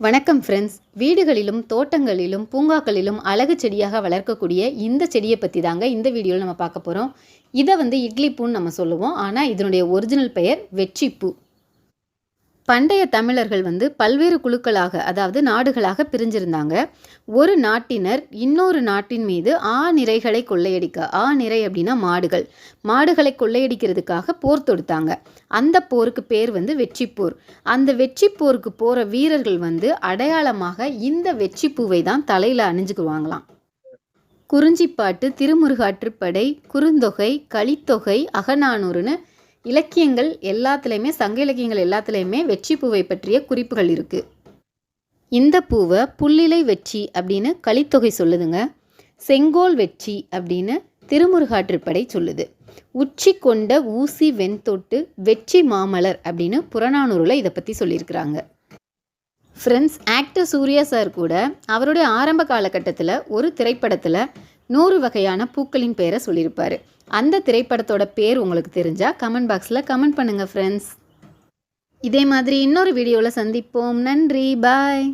வணக்கம் ஃப்ரெண்ட்ஸ் வீடுகளிலும் தோட்டங்களிலும் பூங்காக்களிலும் அழகு செடியாக வளர்க்கக்கூடிய இந்த செடியை பற்றி தாங்க இந்த வீடியோவில் நம்ம பார்க்க போகிறோம் இதை வந்து இட்லி பூன்னு நம்ம சொல்லுவோம். ஆனால் இதனுடைய ஒரிஜினல் பெயர் வெற்றிப்பூ. பண்டைய தமிழர்கள் வந்து பல்வேறு குழுக்களாக அதாவது நாடுகளாக பிரிஞ்சிருந்தாங்க. ஒரு நாட்டினர் இன்னொரு நாட்டின் மீது ஆ நிறைகளை கொள்ளையடிக்க ஆ நிறை அப்படின்னா மாடுகள். மாடுகளை கொள்ளையடிக்கிறதுக்காக போர் தொடுத்தாங்க. அந்த போருக்கு பேர் வந்து வெற்றிப்போர். அந்த வெற்றி போருக்கு போகிற வீரர்கள் வந்து அடையாளமாக இந்த வெற்றிப்பூவை தான் தலையில் அணிஞ்சுக்குவாங்களாம். குறிஞ்சிப்பாட்டு திருமுருகாற்றுப்படை குறுந்தொகை களித்தொகை அகநானூறுன்னு இலக்கியங்கள் எல்லாத்துலேயுமே சங்க இலக்கியங்கள் எல்லாத்துலேயுமே வெற்றி பூவை பற்றிய குறிப்புகள் இருக்குது இந்த பூவை புல்லிலை வெற்றி அப்படின்னு கலித்தொகை சொல்லுதுங்க. செங்கோல் வெற்றி அப்படின்னு திருமுருகாற்றுப்படை சொல்லுது. உச்சி கொண்ட ஊசி வெண்தொட்டு வெற்றி மாமலர் அப்படின்னு புறநானூரில் இதை பற்றி சொல்லியிருக்கிறாங்க. ஃப்ரெண்ட்ஸ் ஆக்டர் சூர்யா சார் கூட அவருடைய ஆரம்ப காலகட்டத்தில் ஒரு திரைப்படத்தில் நூறு வகையான பூக்களின் பேரை சொல்லியிருப்பார். அந்த திரைப்படத்தோட பேர் உங்களுக்கு தெரிஞ்சால் கமெண்ட் பாக்ஸில் கமெண்ட் பண்ணுங்கள் ஃப்ரெண்ட்ஸ் இதே மாதிரி இன்னொரு வீடியோவில் சந்திப்போம். நன்றி. பாய்